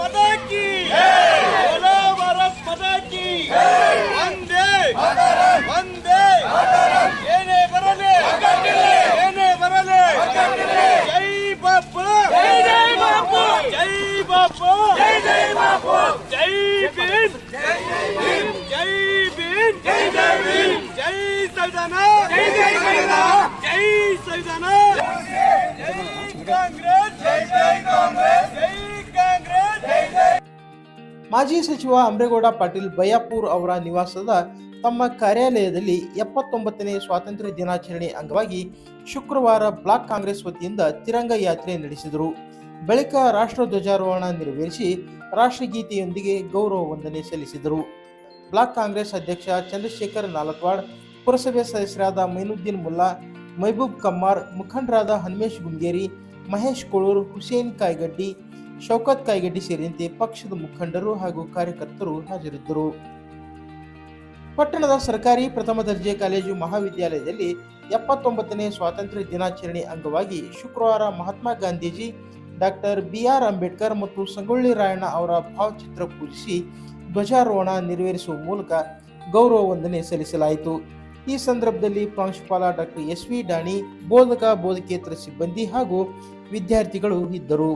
माता की बोलो भारत माता की वंदे वंदे ಏನೇ ಬರಲಿ ಏನೇ ಬರಲಿ ಜೈ ಬಾಪು ಜೈ ಜೈ ಬಾಪು ಜೈ ಬಾಪು ಜೈ ಜೈ ಬಾಪು ಜೈ ಭೀಮ್ ಜೈ ಭೀಮ್ ಜೈ ಭೀಮ್ ಜೈ ಜೈ ಭೀಮ್ ಜೈ ಸಂವಿಧಾನ ಜೈ ಜೈ ಸಂವಿಧಾನ ಜೈ ಸಂವಿಧಾನ ಜೈ ಕಾಂಗ್ರೆಸ್ ಜೈ ಜೈ ಕಾಂಗ್ರೆಸ್ ಜೈ ಕಾಂಗ್ರೆಸ್ ಜೈ ಜೈ ಮಾಜಿ ಸಚಿವ ಅಂಬ್ರೇಗೌಡ ಪಾಟೀಲ್ ಬಯಾಪೂರ್ ಅವರ ನಿವಾಸದ ತಮ್ಮ ಕಾರ್ಯಾಲಯದಲ್ಲಿ ಎಪ್ಪತ್ತೊಂಬತ್ತನೇ ಸ್ವಾತಂತ್ರ್ಯ ದಿನಾಚರಣೆ ಅಂಗವಾಗಿ ಶುಕ್ರವಾರ ಬ್ಲಾಕ್ ಕಾಂಗ್ರೆಸ್ ವತಿಯಿಂದ ತಿರಂಗ ಯಾತ್ರೆ ನಡೆಸಿದರು. ಬಳಿಕ ರಾಷ್ಟ್ರ ಧ್ವಜಾರೋಹಣ ನೆರವೇರಿಸಿ ರಾಷ್ಟ್ರಗೀತೆಯೊಂದಿಗೆ ಗೌರವ ವಂದನೆ ಸಲ್ಲಿಸಿದರು. ಬ್ಲಾಕ್ ಕಾಂಗ್ರೆಸ್ ಅಧ್ಯಕ್ಷ ಚಂದ್ರಶೇಖರ್ ನಾಲಕ್ವಾಡ್ ಪುರಸಭೆ ಸದಸ್ಯರಾದ ಮೈನುದ್ದೀನ್ ಮುಲ್ಲಾ, ಮೈಬೂಬ್ ಕಮ್ಮಾರ್, ಮುಖಂಡರಾದ ಹನ್ಮೇಶ್ ಗುಂಗೇರಿ, ಮಹೇಶ್ ಕೊಳೂರ್, ಹುಸೇನ್ ಕಾಯ್ಗಡ್ಡಿ ಶೌಕತ್ ಕಾಯ್ಗಡ್ಡಿ ಸೇರಿದಂತೆ ಪಕ್ಷದ ಮುಖಂಡರು ಹಾಗೂ ಕಾರ್ಯಕರ್ತರು ಹಾಜರಿದ್ದರು. ಪಟ್ಟಣದ ಸರ್ಕಾರಿ ಪ್ರಥಮ ದರ್ಜೆ ಕಾಲೇಜು ಮಹಾವಿದ್ಯಾಲಯದಲ್ಲಿ ಎಪ್ಪತ್ತೊಂಬತ್ತನೇ ಸ್ವಾತಂತ್ರ್ಯ ದಿನಾಚರಣೆ ಅಂಗವಾಗಿ ಶುಕ್ರವಾರ Mahatma Gandhiji, doctor B R Ambedkar ಮತ್ತು ಸಂಗೊಳ್ಳಿ ರಾಯಣ್ಣ ಅವರ ಭಾವಚಿತ್ರ ಪೂಜಿಸಿ ಧ್ವಜಾರೋಹಣ ನೆರವೇರಿಸುವ ಮೂಲಕ ಗೌರವ ವಂದನೆ ಸಲ್ಲಿಸಲಾಯಿತು. ಈ ಸಂದರ್ಭದಲ್ಲಿ ಪ್ರಾಂಶುಪಾಲ ಡಾಕ್ಟರ್ ಎಸ್ ವಿ ಡಾಣಿ, ಬೋಧಕ ಬೋಧಕೇತರ ಸಿಬ್ಬಂದಿ ಹಾಗೂ ವಿದ್ಯಾರ್ಥಿಗಳು ಇದ್ದರು.